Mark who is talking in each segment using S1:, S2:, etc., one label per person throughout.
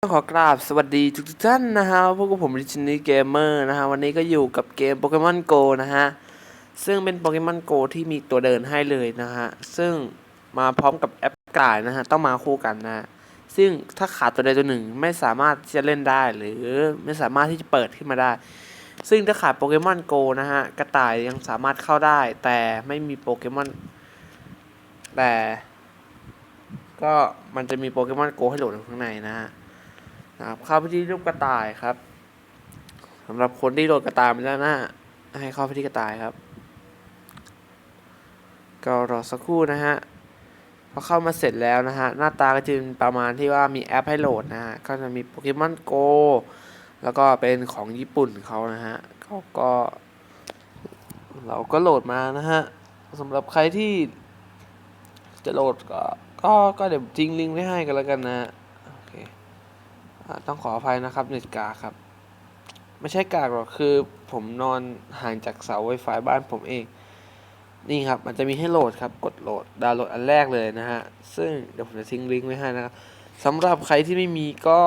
S1: ขอกราบสวัสดีทุกท่านนะฮะพวกผมดิจินี่เกมเมอร์นะฮะวันนี้ก็อยู่กับเกมโปเกมอนโกนะฮะ ซึ่งเป็นโปเกมอนโกที่มีตัวเดินให้เลยนะฮะ ซึ่งมาพร้อมกับแอปกายนะฮะ ต้องมาคู่กันนะฮะซึ่งถ้าขาดตัวใดตัวหนึ่งไม่สามารถที่จะเล่นได้หรือไม่สามารถที่จะเปิดขึ้นมาได้ ซึ่งถ้าขาดโปเกมอนโกนะฮะ กระต่ายยังสามารถเข้าได้ แต่ไม่มีโปเกมอนแต่ ก็มันจะมีโปเกมอนโกให้โหลดอยู่ข้างในนะฮะ นะครับเข้าไปที่รูปกระต่ายครับสำหรับคนที่โดกระต่ายมาแล้วนะให้เข้าไปที่กระต่ายครับ ก็รอสักครู่นะฮะพอเข้ามาเสร็จแล้วนะฮะหน้าตาก็จะเป็นประมาณที่ว่ามีแอปให้โหลดนะฮะก็จะมีโปเกมอนโกแล้วก็เป็นของญี่ปุ่นเขานะฮะเขาก็ เราก็โหลดมานะฮะสำหรับใครที่จะโหลดก็ก็ก็เดี๋ยวทิ้งลิงก์ไว้ให้กันแล้วกันนะฮะ ต้องขออภัยนะครับเน็ตกาครับ ไม่ใช่กากหรอกคือผมนอนห่างจากเสา Wi-Fi บ้านผมเอง นี่ครับ มันจะมีให้โหลดครับ กดโหลด ดาวน์โหลดอันแรกเลยนะฮะ ซึ่งเดี๋ยวผมจะทิ้งลิงก์ไว้ให้นะครับสำหรับใครที่ไม่มีก็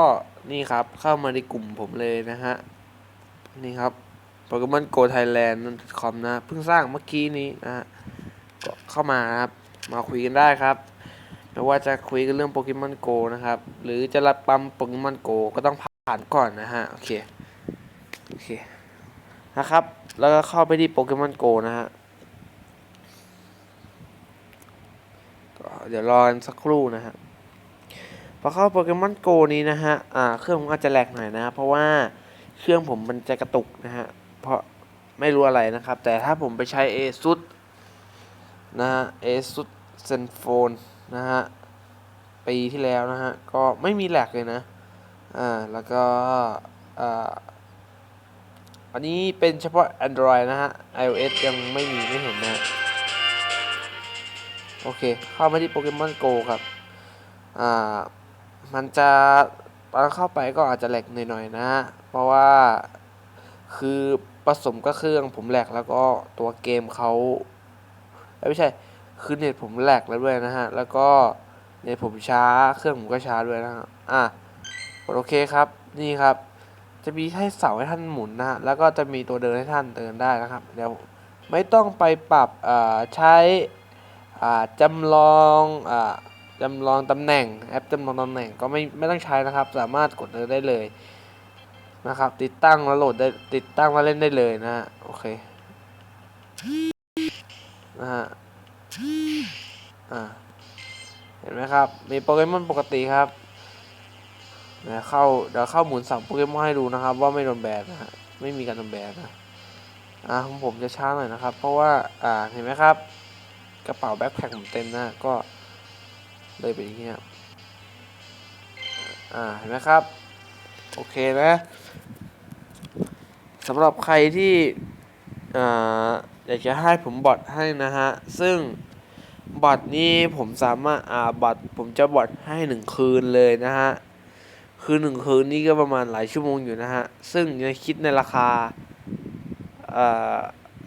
S1: นี่ครับ เข้ามาในกลุ่มผมเลยนะฮะ นี่ครับ Pokemon Go Thailand com นะ เพิ่งสร้างเมื่อกี้นี้นะฮะก็เข้ามาครับ มาคุยกันได้ครับ ไม่ว่าจะคุยกันเรื่องโปเกมอนโกนะครับ หรือจะรับปั๊มโปเกมอนโกก็ต้องผ่านก่อนนะฮะ โอเค โอเค นะครับ แล้วก็เข้าไปที่โปเกมอนโกนะฮะ เดี๋ยวรอกันสักครู่นะฮะ พอเข้าโปเกมอนโกนี้นะฮะ อ่า เครื่องผมอาจจะแหลกหน่อยนะ เพราะว่าเครื่องผมมันจะกระตุกนะฮะ เพราะไม่รู้อะไรนะครับ แต่ถ้าผมไปใช้ ASUS นะฮะ ASUS ZenFone นะฮะปีที่แล้วนะฮะ ก็ไม่มีแหลกเลยนะ อ่า แล้วก็ อ่า อันนี้เป็นเฉพาะ Android นะฮะ iOS ยังไม่มีไม่เห็นนะ โอเค เข้ามาที่โปเกมอนโกครับ อ่า มันจะตอนเข้าไปก็อาจจะแหลกหน่อยๆนะฮะ เพราะว่า คือผสมกับเครื่องผมแหลกแล้วก็ตัวเกมเขาไม่ใช่ คือเน็ตผมแหลกแล้วด้วยนะฮะ แล้วก็เน็ตผมช้า เครื่องผมก็ช้าด้วยนะฮะ อะกดโอเคครับ นี่ครับ จะมีให้เสาให้ท่านหมุนนะฮะ แล้วก็จะมีตัวเดินให้ท่านเดินได้นะครับ เดี๋ยวไม่ต้องไปปรับใช้จำลองอจำลองตำแหน่งแอปจำลองตำแหน่งก็ไม่ไม่ต้องใช้นะครับ สามารถกดเดินได้เลยนะครับ ติดตั้งแล้วโหลดได้ติดตั้งแล้วเล่นได้เลยนะฮะ โอเคนะฮะ อ่าเห็นไหมครับ มีโปเกมอนปกติครับเดี๋ยวเข้าเดี๋ยวเข้าหมุนสั่งโปเกมอนให้ดูนะครับ ว่าไม่โดนแบนนะฮะไม่มีการโดนแบนนะอ่าของผมจะช้าหน่อยนะครับ เพราะว่าอ่าเห็นไหมครับ กระเป๋าแบ็คแพ็คผมเต็มนะก็เลยเป็นอย่างนี้ครับอ่าเห็นไหมครับ โอเคนะสำหรับใครที่อ่า อยากจะให้ผมบอทให้นะฮะ ซึ่งบอทนี้ผมสามารถอ่าบอทผมจะบอทให้หนึ่งคืนเลยนะฮะ คือหนึ่งคืนนี่ก็ประมาณหลายชั่วโมงอยู่นะฮะ ซึ่งในคิดในราคาเอ่อ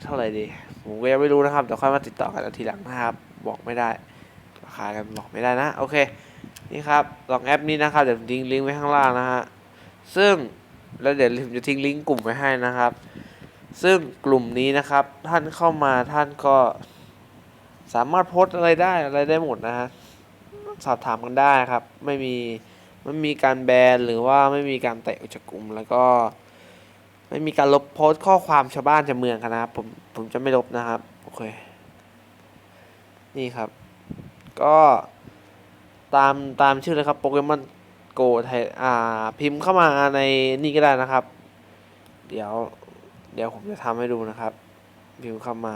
S1: เท่าไหร่ดี ผมก็ยังไม่รู้นะครับเดี๋ยวค่อยมาติดต่อกันทีหลังนะครับ บอกไม่ได้ ราคากันบอกไม่ได้นะ โอเค นี่ครับลองแอปนี้นะครับเดี๋ยวผมทิ้งลิงก์ไว้ข้างล่างนะฮะ ซึ่งแล้วเดี๋ยวผมจะทิ้งลิงก์กลุ่มไว้ให้นะครับ ซึ่งกลุ่มนี้นะครับท่านเข้ามาท่านก็สามารถโพสอะไรได้อะไรได้หมดนะฮะสอบถามกันได้ครับ ไม่มีไม่มีการแบนหรือว่าไม่มีการเตะออกจากกลุ่ม แล้วก็ ไม่มีการลบโพสข้อความชาวบ้านชาวเมืองกันนะครับผมผมจะไม่ลบนะครับโอเคนี่ครับ ก็ตามตามชื่อเลยครับโปเกมอนโกไทยอ่าพิมพ์เข้ามาในนี่ก็ได้นะครับ เดี๋ยว เดี๋ยวผมจะทำให้ดูนะครับพิมพ์เข้ามา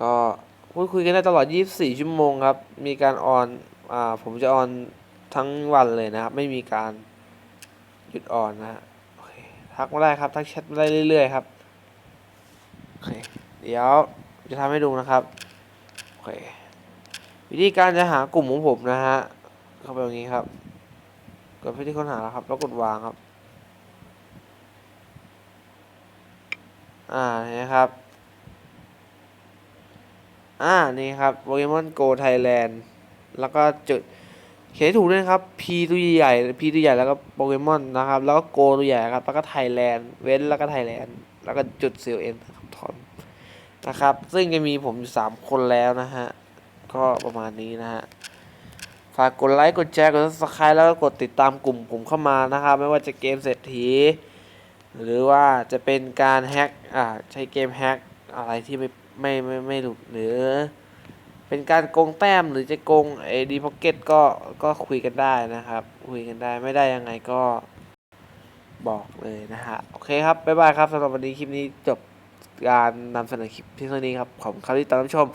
S1: ก็พูดคุยกันได้ตลอด 24 ชั่วโมงครับ มีการออน อ่า ผมจะออนทั้งวันเลยนะครับ ไม่มีการหยุดออนนะฮะโอเคทักมาได้ครับ ทักแชทมาได้เรื่อยๆครับ โอเค เดี๋ยวจะทำให้ดูนะครับ โอเค วิธีการจะหากลุ่มของผมนะฮะ เข้าไปตรงนี้ครับ กดไปที่ค้นหาแล้วครับ แล้วกดวางครับ อ่านี่ครับ อ่า นี่ครับ Pokemon Go Thailand แล้วก็จุดเขียนให้ถูกด้วยครับ P ตัวใหญ่ P ตัวใหญ่แล้วก็โปเกมอนนะครับ แล้วก็โกตัวใหญ่ครับ แล้วก็ไทยแลนด์ เว้นแล้วก็ไทยแลนด์ แล้วก็จุด CLN ครับทอนนะครับ ซึ่งจะมีผมอยู่สามคนแล้วนะฮะ ก็ประมาณนี้นะฮะ ฝากกดไลค์ กดแชร์ กด subscribe แล้วก็กดติดตามกลุ่มผมเข้ามานะครับ ไม่ว่าจะเกมเศรษฐี หรือว่าจะเป็นการแฮ็กอ่าใช้เกมแฮ็กอะไรที่ไม่ไม่ไม่ไม่หลุดหรือ เป็นการโกงแต้มหรือจะโกงไอ้ดีพ็อกเก็ตก็ก็คุยกันได้นะครับ คุยกันได้ไม่ได้ยังไงก็บอกเลยนะฮะ โอเคครับ บ๊ายบายครับสำหรับวันนี้คลิปนี้จบการนำเสนอคลิปเพียงเท่านี้ครับขอบคุณครับที่ตามรับชม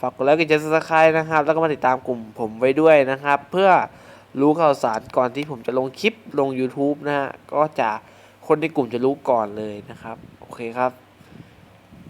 S1: ฝากกดไลค์กดแชร์ซับสไครต์นะครับ แล้วก็มาติดตามกลุ่มผมไว้ด้วยนะครับ เพื่อรู้ข่าวสารก่อนที่ผมจะลงคลิปลง YouTube นะฮะ ก็จะ คนในกลุ่มจะรู้ก่อนเลยนะครับ โอเคครับ